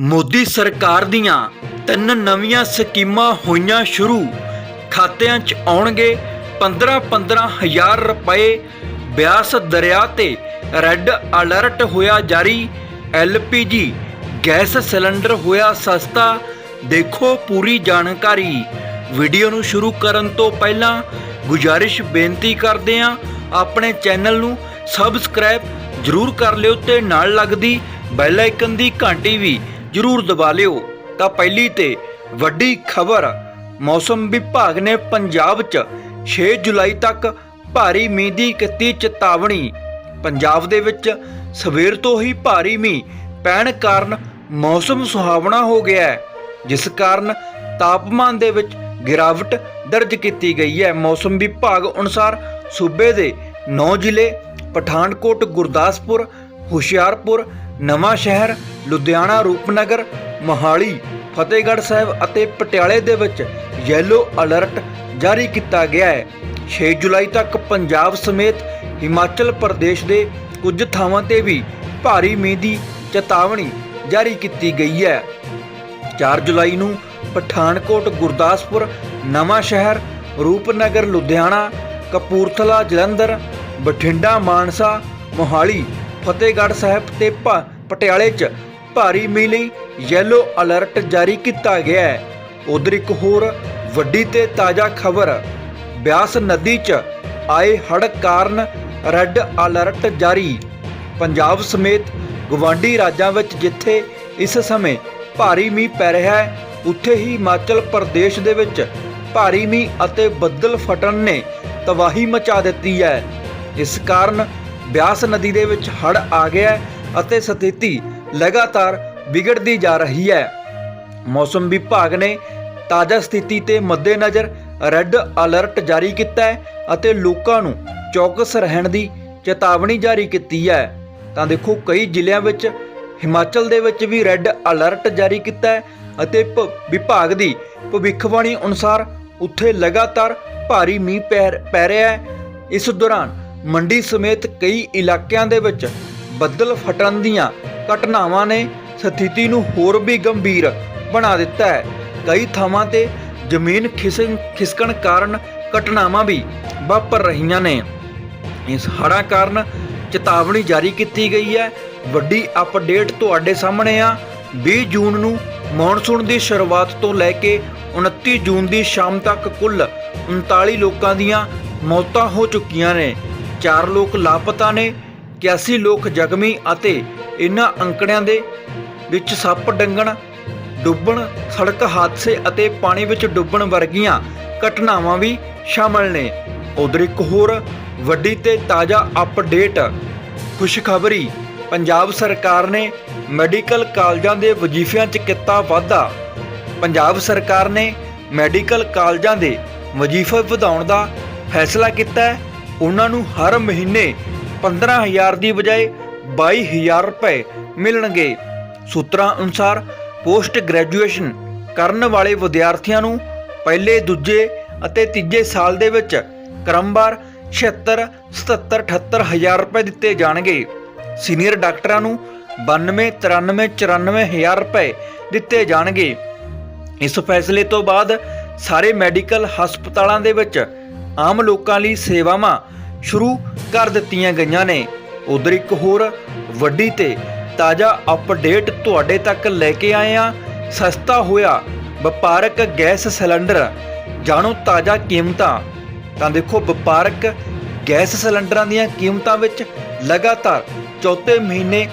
ਮੋਦੀ ਸਰਕਾਰ ਦੀਆਂ ਤਿੰਨ ਨਵੀਆਂ ਸਕੀਮਾਂ ਹੋਈਆਂ ਸ਼ੁਰੂ। ਖਾਤਿਆਂ 'ਚ ਆਉਣਗੇ 15-15 ਹਜ਼ਾਰ ਰੁਪਏ। ਬਿਆਸ ਦਰਿਆ ਤੇ ਰੈੱਡ ਅਲਰਟ ਹੋਇਆ ਜਾਰੀ। ਐਲਪੀਜੀ ਗੈਸ ਸਿਲੰਡਰ ਹੋਇਆ ਸਸਤਾ। ਦੇਖੋ ਪੂਰੀ ਜਾਣਕਾਰੀ। ਵੀਡੀਓ ਨੂੰ ਸ਼ੁਰੂ ਕਰਨ ਤੋਂ ਪਹਿਲਾਂ ਗੁਜਾਰਿਸ਼ ਬੇਨਤੀ ਕਰਦੇ ਹਾਂ, ਆਪਣੇ ਚੈਨਲ ਨੂੰ ਸਬਸਕ੍ਰਾਈਬ ਜਰੂਰ ਕਰ ਲਿਓ ਤੇ ਨਾਲ ਲੱਗਦੀ ਬੈਲ ਆਈਕਨ ਦੀ ਘੰਟੀ ਵੀ ਜਰੂਰ ਦਬਾ ਲਿਓ। ਤਾਂ ਪਹਿਲੀ ਤੇ ਵੱਡੀ ਖਬਰ, ਮੌਸਮ ਵਿਭਾਗ ਨੇ ਪੰਜਾਬ 'ਚ 6 ਜੁਲਾਈ ਤੱਕ ਭਾਰੀ ਮੀਂਹ ਦੀ ਕੀਤੀ ਚੇਤਾਵਨੀ। ਪੰਜਾਬ ਦੇ ਵਿੱਚ ਸਵੇਰ ਤੋਂ ਹੀ ਭਾਰੀ ਮੀਂਹ ਪੈਣ ਕਾਰਨ ਮੌਸਮ ਸੁਹਾਵਣਾ ਹੋ ਗਿਆ ਹੈ, ਜਿਸ ਕਾਰਨ ਤਾਪਮਾਨ ਦੇ ਵਿੱਚ ਗਿਰਾਵਟ ਦਰਜ ਕੀਤੀ ਗਈ ਹੈ। ਮੌਸਮ ਵਿਭਾਗ ਅਨੁਸਾਰ ਸੂਬੇ ਦੇ 9 ਜ਼ਿਲ੍ਹੇ, ਪਠਾਨਕੋਟ, ਗੁਰਦਾਸਪੁਰ, ਹੁਸ਼ਿਆਰਪੁਰ ਨਵਾਂ ਸ਼ਹਿਰ ਲੁਧਿਆਣਾ ਰੂਪਨਗਰ, ਮੋਹਾਲੀ, ਫਤਿਹਗੜ੍ਹ ਸਾਹਿਬ ਅਤੇ ਪਟਿਆਲੇ ਦੇ ਵਿੱਚ ਯੈਲੋ ਅਲਰਟ ਜਾਰੀ ਕੀਤਾ ਗਿਆ ਹੈ। 6 ਜੁਲਾਈ ਤੱਕ ਪੰਜਾਬ ਸਮੇਤ ਹਿਮਾਚਲ ਪ੍ਰਦੇਸ਼ ਦੇ ਕੁਝ ਥਾਵਾਂ ਤੇ ਵੀ ਭਾਰੀ ਮੀਂਹ ਦੀ ਚੇਤਾਵਨੀ ਜਾਰੀ ਕੀਤੀ ਗਈ ਹੈ। 4 ਜੁਲਾਈ ਨੂੰ ਪਠਾਨਕੋਟ, ਗੁਰਦਾਸਪੁਰ, ਨਵਾਂ ਸ਼ਹਿਰ, ਰੂਪਨਗਰ, ਲੁਧਿਆਣਾ, ਕਪੂਰਥਲਾ, ਜਲੰਧਰ, ਬਠਿੰਡਾ, ਮਾਨਸਾ, ਮੋਹਾਲੀ ਫਤਿਹਗੜ੍ਹ ਸਾਹਿਬ ਤੇ ਪ- ਪਟਿਆਲੇ 'ਚ ਭਾਰੀ ਮੀਂਹ ਲਈ ਯੈਲੋ ਅਲਰਟ ਜਾਰੀ ਕੀਤਾ ਗਿਆ ਹੈ। ਉਧਰ ਇੱਕ ਹੋਰ ਵੱਡੀ ਤੇ ਤਾਜ਼ਾ ਖਬਰ, ਬਿਆਸ ਨਦੀ 'ਚ ਆਏ ਹੜ੍ਹ ਕਾਰਨ ਰੈੱਡ ਅਲਰਟ ਜਾਰੀ। ਪੰਜਾਬ ਸਮੇਤ ਗਵਾਂਢੀ ਰਾਜਾਂ ਵਿੱਚ ਜਿੱਥੇ ਇਸ ਸਮੇਂ ਭਾਰੀ ਮੀਂਹ ਪੈ ਰਿਹਾ ਹੈ, ਉੱਥੇ ਹੀ ਹਿਮਾਚਲ ਪ੍ਰਦੇਸ਼ ਦੇ ਵਿੱਚ ਭਾਰੀ ਮੀਂਹ ਅਤੇ ਬੱਦਲ ਫਟਣ ਨੇ ਤਬਾਹੀ ਮਚਾ ਦਿੱਤੀ ਹੈ। ਇਸ ਕਾਰਨ ਬਿਆਸ ਨਦੀ ਦੇ ਵਿੱਚ ਹੜ੍ਹ ਆ ਗਿਆ ਹੈ ਅਤੇ ਸਥਿਤੀ ਲਗਾਤਾਰ ਵਿਗੜਦੀ ਜਾ ਰਹੀ ਹੈ। ਮੌਸਮ ਵਿਭਾਗ ਨੇ ਤਾਜ਼ਾ ਸਥਿਤੀ ਤੇ ਮੱਦੇਨਜ਼ਰ ਰੈੱਡ ਅਲਰਟ ਜਾਰੀ ਕੀਤਾ ਹੈ ਅਤੇ ਲੋਕਾਂ ਨੂੰ ਚੌਕਸ ਰਹਿਣ ਦੀ ਚੇਤਾਵਨੀ ਜਾਰੀ ਕੀਤੀ ਹੈ। ਤਾਂ ਦੇਖੋ, ਕਈ ਜ਼ਿਲ੍ਹਿਆਂ ਵਿੱਚ ਹਿਮਾਚਲ ਦੇ ਵਿੱਚ ਵੀ ਰੈੱਡ ਅਲਰਟ ਜਾਰੀ ਕੀਤਾ ਹੈ ਅਤੇ ਭ- ਵਿਭਾਗ ਦੀ ਭਵਿੱਖਬਾਣੀ ਅਨੁਸਾਰ ਉੱਥੇ ਲਗਾਤਾਰ ਭਾਰੀ ਮੀਂਹ ਪੈ ਪੈ ਰਿਹਾ ਹੈ। ਇਸ ਦੌਰਾਨ ਮੰਡੀ ਸਮੇਤ ਕਈ ਇਲਾਕਿਆਂ ਦੇ ਵਿੱਚ ਬੱਦਲ ਫਟਣ ਦੀਆਂ ਘਟਨਾਵਾਂ ਨੇ ਸਥਿਤੀ ਨੂੰ ਹੋਰ ਵੀ ਗੰਭੀਰ ਬਣਾ ਦਿੱਤਾ ਹੈ। ਕਈ ਥਾਵਾਂ ਤੇ ਜ਼ਮੀਨ ਖਿਸਣ ਖਿਸਕਣ ਕਾਰਨ ਘਟਨਾਵਾਂ ਵੀ ਵਾਪਰ ਰਹੀਆਂ ਨੇ। ਇਸ ਹੜ੍ਹਾਂ ਕਾਰਨ ਚੇਤਾਵਨੀ ਜਾਰੀ ਕੀਤੀ ਗਈ ਹੈ। ਵੱਡੀ ਅਪਡੇਟ ਤੁਹਾਡੇ ਸਾਹਮਣੇ ਆ। 20 ਜੂਨ ਨੂੰ ਮੌਨਸੂਨ ਦੀ ਸ਼ੁਰੂਆਤ ਤੋਂ ਲੈ ਕੇ 29 ਜੂਨ ਦੀ ਸ਼ਾਮ ਤੱਕ ਕੁੱਲ 39 ਲੋਕਾਂ ਦੀਆਂ ਮੌਤਾਂ ਹੋ ਚੁੱਕੀਆਂ ਨੇ। 4 ਲੋਕ ਲਾਪਤਾ ਨੇ 81 ਲੋਕ ਜ਼ਖਮੀ ਅਤੇ ਇਨ੍ਹਾਂ ਅੰਕੜਿਆਂ ਦੇ ਵਿੱਚ ਸੱਪ ਡੰਗਣ, ਡੁੱਬਣ, ਸੜਕ ਹਾਦਸੇ ਅਤੇ ਪਾਣੀ ਵਿੱਚ ਡੁੱਬਣ ਵਰਗੀਆਂ ਘਟਨਾਵਾਂ ਵੀ ਸ਼ਾਮਲ ਨੇ। ਉਧਰ ਇੱਕ ਹੋਰ ਵੱਡੀ ਤੇ ਤਾਜ਼ਾ ਅਪਡੇਟ ਖੁਸ਼ਖਬਰੀ, ਪੰਜਾਬ ਸਰਕਾਰ ਨੇ ਮੈਡੀਕਲ ਕਾਲਜਾਂ ਦੇ ਵਜ਼ੀਫਿਆਂ 'ਚ ਕੀਤਾ ਵਾਧਾ। ਪੰਜਾਬ ਸਰਕਾਰ ਨੇ ਮੈਡੀਕਲ ਕਾਲਜਾਂ ਦੇ ਵਜ਼ੀਫੇ ਵਧਾਉਣ ਦਾ ਫੈਸਲਾ ਕੀਤਾ ਹੈ। ਉਹਨਾਂ ਨੂੰ ਹਰ ਮਹੀਨੇ 15000 ਦੀ ਬਜਾਏ 22000 ਰੁਪਏ ਮਿਲਣਗੇ। ਸੂਤਰਾਂ ਅਨੁਸਾਰ ਪੋਸਟ ਗ੍ਰੈਜੂਏਸ਼ਨ ਕਰਨ ਵਾਲੇ ਵਿਦਿਆਰਥੀਆਂ ਨੂੰ ਪਹਿਲੇ, ਦੂਜੇ ਅਤੇ ਤੀਜੇ ਸਾਲ ਦੇ ਵਿੱਚ ਕ੍ਰਮਵਾਰ 76 77 78000 ਰੁਪਏ ਦਿੱਤੇ ਜਾਣਗੇ। ਸੀਨੀਅਰ ਡਾਕਟਰਾਂ ਨੂੰ 92 93 94000 ਰੁਪਏ ਦਿੱਤੇ ਜਾਣਗੇ। ਇਸ ਫੈਸਲੇ ਤੋਂ ਬਾਅਦ ਸਾਰੇ ਮੈਡੀਕਲ ਹਸਪਤਾਲਾਂ ਦੇ ਵਿੱਚ ਆਮ ਲੋਕਾਂ ਲਈ ਸੇਵਾਵਾਂ ਸ਼ੁਰੂ ਕਰ ਦਿੱਤੀਆਂ ਗਈਆਂ ਨੇ। ਉਧਰ ਇੱਕ ਹੋਰ ਵੱਡੀ ਤੇ ਤਾਜ਼ਾ ਅਪਡੇਟ ਤੁਹਾਡੇ ਤੱਕ ਲੈ ਕੇ ਆਏ ਆ ਸਸਤਾ ਹੋਇਆ ਵਪਾਰਕ ਗੈਸ ਸਿਲੰਡਰ। ਜਾਣੋ ਤਾਜ਼ਾ ਕੀਮਤਾਂ। ਤਾਂ ਦੇਖੋ ਵਪਾਰਕ ਗੈਸ ਸਿਲੰਡਰਾਂ ਦੀਆਂ ਕੀਮਤਾਂ ਵਿੱਚ ਲਗਾਤਾਰ ਚੌਥੇ ਮਹੀਨੇ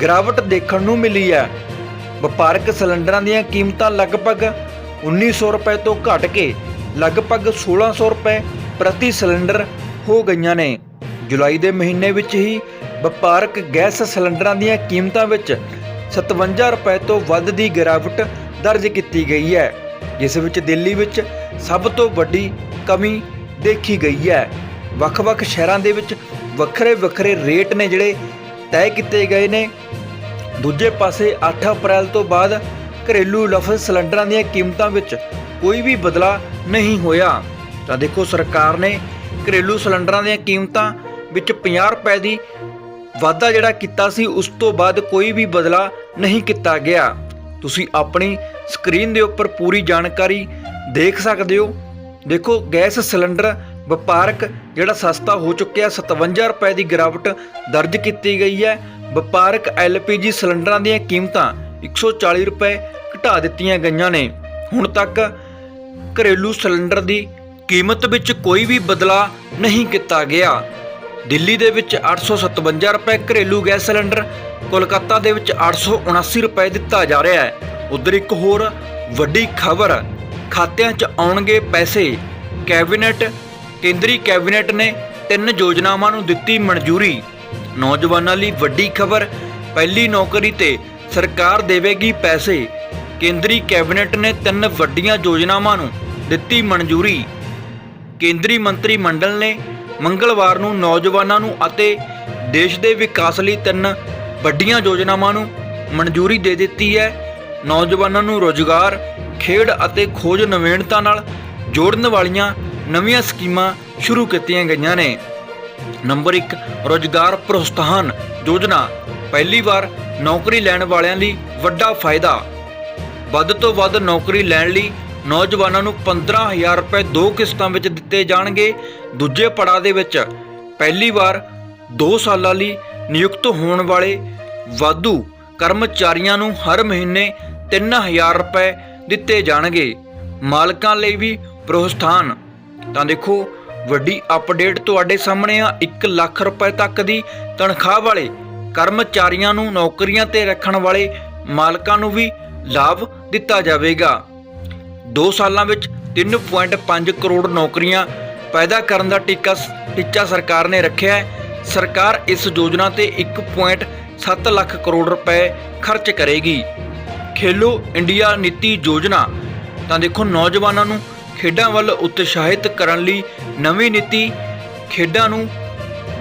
ਗਿਰਾਵਟ ਦੇਖਣ ਨੂੰ ਮਿਲੀ ਹੈ। ਵਪਾਰਕ ਸਿਲੰਡਰਾਂ ਦੀਆਂ ਕੀਮਤਾਂ ਲਗਭਗ 1900 ਰੁਪਏ ਤੋਂ ਘਟ ਕੇ ਲਗਭਗ 1600 ਰੁਪਏ ਪ੍ਰਤੀ ਸਿਲੰਡਰ ਹੋ ਗਈਆਂ ਨੇ। ਜੁਲਾਈ ਦੇ ਮਹੀਨੇ ਵਿੱਚ ਹੀ ਵਪਾਰਕ ਗੈਸ ਸਿਲੰਡਰਾਂ ਦੀਆਂ ਕੀਮਤਾਂ ਵਿੱਚ 57 ਰੁਪਏ ਤੋਂ ਵੱਧ ਦੀ ਗਿਰਾਵਟ ਦਰਜ ਕੀਤੀ ਗਈ ਹੈ। ਜਿਸ ਵਿੱਚ ਦਿੱਲੀ ਵਿੱਚ ਸਭ ਤੋਂ ਵੱਡੀ ਕਮੀ ਦੇਖੀ ਗਈ ਹੈ। ਵੱਖ-ਵੱਖ ਸ਼ਹਿਰਾਂ ਦੇ ਵਿੱਚ ਵੱਖਰੇ-ਵੱਖਰੇ ਰੇਟ ਨੇ ਜਿਹੜੇ ਤੈਅ ਕੀਤੇ ਗਏ ਨੇ। ਦੂਜੇ ਪਾਸੇ 8 ਅਪ੍ਰੈਲ ਤੋਂ ਬਾਅਦ ਘਰੇਲੂ ਲਫ਼ਜ਼ ਸਿਲੰਡਰਾਂ ਦੀਆਂ ਕੀਮਤਾਂ ਵਿੱਚ ਕੋਈ ਵੀ ਬਦਲਾਅ ਨਹੀਂ ਹੋਇਆ। ਤਾਂ ਦੇਖੋ ਸਰਕਾਰ ਨੇ ਘਰੇਲੂ ਸਿਲੰਡਰਾਂ ਦੀਆਂ ਕੀਮਤਾਂ ਵਿੱਚ 50 ਰੁਪਏ ਦੀ ਵਾਧਾ ਜਿਹੜਾ ਕੀਤਾ ਸੀ, ਉਸ ਤੋਂ ਬਾਅਦ ਕੋਈ ਵੀ ਬਦਲਾਅ ਨਹੀਂ ਕੀਤਾ ਗਿਆ। ਤੁਸੀਂ ਆਪਣੀ ਸਕਰੀਨ ਦੇ ਉੱਪਰ ਪੂਰੀ ਜਾਣਕਾਰੀ ਦੇਖ ਸਕਦੇ ਹੋ। ਦੇਖੋ, ਗੈਸ ਸਿਲੰਡਰ ਵਪਾਰਕ ਜਿਹੜਾ ਸਸਤਾ ਹੋ ਚੁੱਕਿਆ 57 ਰੁਪਏ ਦੀ ਗਿਰਾਵਟ ਦਰਜ ਕੀਤੀ ਗਈ ਹੈ। ਵਪਾਰਕ LPG ਸਿਲੰਡਰਾਂ ਦੀਆਂ ਕੀਮਤਾਂ 140 ਰੁਪਏ ਘਟਾ ਦਿੱਤੀਆਂ ਗਈਆਂ ਨੇ। ਹੁਣ ਤੱਕ ਘਰੇਲੂ ਸਿਲੰਡਰ ਦੀ ਕੀਮਤ ਵਿੱਚ ਕੋਈ ਵੀ ਬਦਲਾਅ ਨਹੀਂ ਕੀਤਾ ਗਿਆ। ਦਿੱਲੀ ਦੇ ਵਿੱਚ 857 ਰੁਪਏ ਘਰੇਲੂ ਗੈਸ ਸਿਲੰਡਰ, ਕੋਲਕਾਤਾ ਦੇ ਵਿੱਚ 879 ਰੁਪਏ ਦਿੱਤਾ ਜਾ ਰਿਹਾ ਹੈ। ਉਧਰ ਇੱਕ ਹੋਰ ਵੱਡੀ ਖਬਰ, ਖਾਤਿਆਂ 'ਚ ਆਉਣਗੇ ਪੈਸੇ। ਕੈਬਨਿਟ, ਕੇਂਦਰੀ ਕੈਬਨਿਟ ਨੇ ਤਿੰਨ ਯੋਜਨਾਵਾਂ ਨੂੰ ਦਿੱਤੀ ਮਨਜ਼ੂਰੀ। ਨੌਜਵਾਨਾਂ ਲਈ ਵੱਡੀ ਖਬਰ, ਪਹਿਲੀ ਨੌਕਰੀ ਤੇ ਸਰਕਾਰ ਦੇਵੇਗੀ ਪੈਸੇ। ਕੇਂਦਰੀ ਕੈਬਨਿਟ ਨੇ ਤਿੰਨ ਵੱਡੀਆਂ ਯੋਜਨਾਵਾਂ ਨੂੰ ਦਿੱਤੀ ਮਨਜ਼ੂਰੀ। ਕੇਂਦਰੀ ਮੰਤਰੀ ਮੰਡਲ ਨੇ ਮੰਗਲਵਾਰ ਨੂੰ ਨੌਜਵਾਨਾਂ ਨੂੰ ਅਤੇ ਦੇਸ਼ ਦੇ ਵਿਕਾਸ ਲਈ ਤਿੰਨ ਵੱਡੀਆਂ ਯੋਜਨਾਵਾਂ ਨੂੰ ਮਨਜ਼ੂਰੀ ਦੇ ਦਿੱਤੀ ਹੈ। ਨੌਜਵਾਨਾਂ ਨੂੰ ਰੋਜ਼ਗਾਰ, ਖੇਡ ਅਤੇ ਖੋਜ ਨਵੀਨਤਾ ਨਾਲ ਜੋੜਨ ਵਾਲੀਆਂ ਨਵੀਆਂ ਸਕੀਮਾਂ ਸ਼ੁਰੂ ਕੀਤੀਆਂ ਗਈਆਂ ਨੇ। ਨੰਬਰ 1 ਰੋਜ਼ਗਾਰ ਪ੍ਰੋਤਸਾਹਨ ਯੋਜਨਾ। ਪਹਿਲੀ ਵਾਰ ਨੌਕਰੀ ਲੈਣ ਵਾਲਿਆਂ ਲਈ ਵੱਡਾ ਫਾਇਦਾ। ਵੱਧ ਤੋਂ ਵੱਧ ਨੌਕਰੀ ਲੈਣ ਲਈ ਨੌਜਵਾਨਾਂ ਨੂੰ 15000 ਰੁਪਏ ਦੋ ਕਿਸ਼ਤਾਂ ਵਿੱਚ ਦਿੱਤੇ ਜਾਣਗੇ। ਦੂਜੇ ਪੜਾਅ ਦੇ ਵਿੱਚ ਪਹਿਲੀ ਵਾਰ 2 ਸਾਲਾਂ ਲਈ ਨਿਯੁਕਤ ਹੋਣ ਵਾਲੇ ਵਾਧੂ ਕਰਮਚਾਰੀਆਂ ਨੂੰ ਹਰ ਮਹੀਨੇ 3000 ਰੁਪਏ ਦਿੱਤੇ ਜਾਣਗੇ। ਮਾਲਕਾਂ ਲਈ ਵੀ ਪ੍ਰੋਸਥਾਨ ਤਾਂ ਦੇਖੋ, ਵੱਡੀ ਅਪਡੇਟ ਤੁਹਾਡੇ ਸਾਹਮਣੇ ਆ। 1 ਲੱਖ ਰੁਪਏ ਤੱਕ ਦੀ ਤਨਖਾਹ ਵਾਲੇ ਕਰਮਚਾਰੀਆਂ ਨੂੰ ਨੌਕਰੀਆਂ ਤੇ ਰੱਖਣ ਵਾਲੇ ਮਾਲਕਾਂ ਨੂੰ ਵੀ ਲਾਭ ਦਿੱਤਾ ਜਾਵੇਗਾ। 2 ਸਾਲਾਂ ਵਿੱਚ 3.5 ਕਰੋੜ ਨੌਕਰੀਆਂ ਪੈਦਾ ਕਰਨ ਦਾ ਟੀਕਾ ਟੀਚਾ ਸਰਕਾਰ ਨੇ ਰੱਖਿਆ ਹੈ। ਸਰਕਾਰ ਇਸ ਯੋਜਨਾ ਤੇ 1.7 ਲੱਖ ਕਰੋੜ ਰੁਪਏ ਖਰਚ ਕਰੇਗੀ। ਖੇਲੋ ਇੰਡੀਆ ਨੀਤੀ ਯੋਜਨਾ। ਤਾਂ ਦੇਖੋ, ਨੌਜਵਾਨਾਂ ਨੂੰ ਖੇਡਾਂ ਵੱਲ ਉਤਸ਼ਾਹਿਤ ਕਰਨ ਲਈ ਨਵੀਂ ਨੀਤੀ ਖੇਡਾਂ ਨੂੰ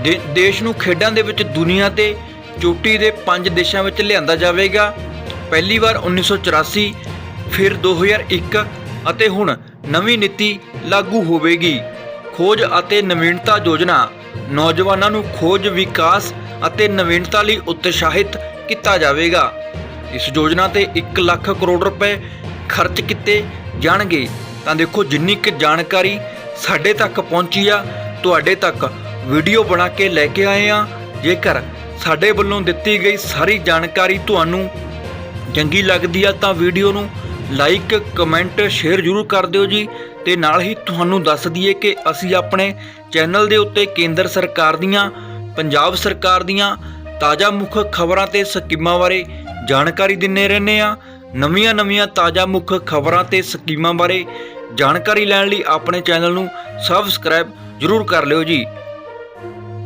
ਦੇ- ਦੇਸ਼ ਨੂੰ ਖੇਡਾਂ ਦੇ ਵਿੱਚ ਦੁਨੀਆ ਤੇ ਚੋਟੀ ਦੇ ਪੰਜ ਦੇਸ਼ਾਂ ਵਿੱਚ ਲਿਆਂਦਾ ਜਾਵੇਗਾ। ਪਹਿਲੀ ਵਾਰ 1984 ਫਿਰ 2001 ਅਤੇ ਹੁਣ ਨਵੀਂ ਨੀਤੀ ਲਾਗੂ ਹੋਵੇਗੀ। ਖੋਜ ਅਤੇ ਨਵੀਨਤਾ ਯੋਜਨਾ ਨੌਜਵਾਨਾਂ ਨੂੰ ਖੋਜ ਵਿਕਾਸ ਅਤੇ ਨਵੀਨਤਾ ਲਈ ਉਤਸ਼ਾਹਿਤ ਕੀਤਾ ਜਾਵੇਗਾ। ਇਸ ਯੋਜਨਾ ਤੇ 1 ਲੱਖ ਕਰੋੜ ਰੁਪਏ ਖਰਚ ਕੀਤੇ ਜਾਣਗੇ। ਤਾਂ ਦੇਖੋ ਜਿੰਨੀ ਕੁ ਜਾਣਕਾਰੀ ਸਾਡੇ ਤੱਕ ਪਹੁੰਚੀ ਆ, ਤੁਹਾਡੇ ਤੱਕ ਵੀਡੀਓ ਬਣਾ ਕੇ ਲੈ ਕੇ ਆਏ ਆ। ਜੇਕਰ ਸਾਡੇ ਵੱਲੋਂ ਦਿੱਤੀ ਗਈ ਸਾਰੀ ਜਾਣਕਾਰੀ ਤੁਹਾਨੂੰ ਚੰਗੀ ਲੱਗਦੀ ਆ ਤਾਂ ਵੀਡੀਓ ਨੂੰ ਲਾਈਕ, ਕਮੈਂਟ, ਸ਼ੇਅਰ ਜ਼ਰੂਰ ਕਰ ਦਿਓ ਜੀ। ਤੇ ਨਾਲ ਹੀ ਤੁਹਾਨੂੰ ਦੱਸ ਦਈਏ ਕਿ ਅਸੀਂ ਆਪਣੇ ਚੈਨਲ ਦੇ ਉੱਤੇ ਕੇਂਦਰ ਸਰਕਾਰ ਦੀਆਂ, ਪੰਜਾਬ ਸਰਕਾਰ ਦੀਆਂ ਤਾਜ਼ਾ ਮੁੱਖ ਖਬਰਾਂ ਤੇ ਸਕੀਮਾਂ ਬਾਰੇ ਜਾਣਕਾਰੀ ਦਿੰਨੇ ਰਹਿੰਦੇ ਆ। ਨਵੀਆਂ ਨਵੀਆਂ ਤਾਜ਼ਾ ਮੁੱਖ ਖਬਰਾਂ ਤੇ ਸਕੀਮਾਂ ਬਾਰੇ ਜਾਣਕਾਰੀ ਲੈਣ ਲਈ ਆਪਣੇ ਚੈਨਲ ਨੂੰ ਸਬਸਕ੍ਰਾਈਬ ਜ਼ਰੂਰ ਕਰ ਲਿਓ ਜੀ।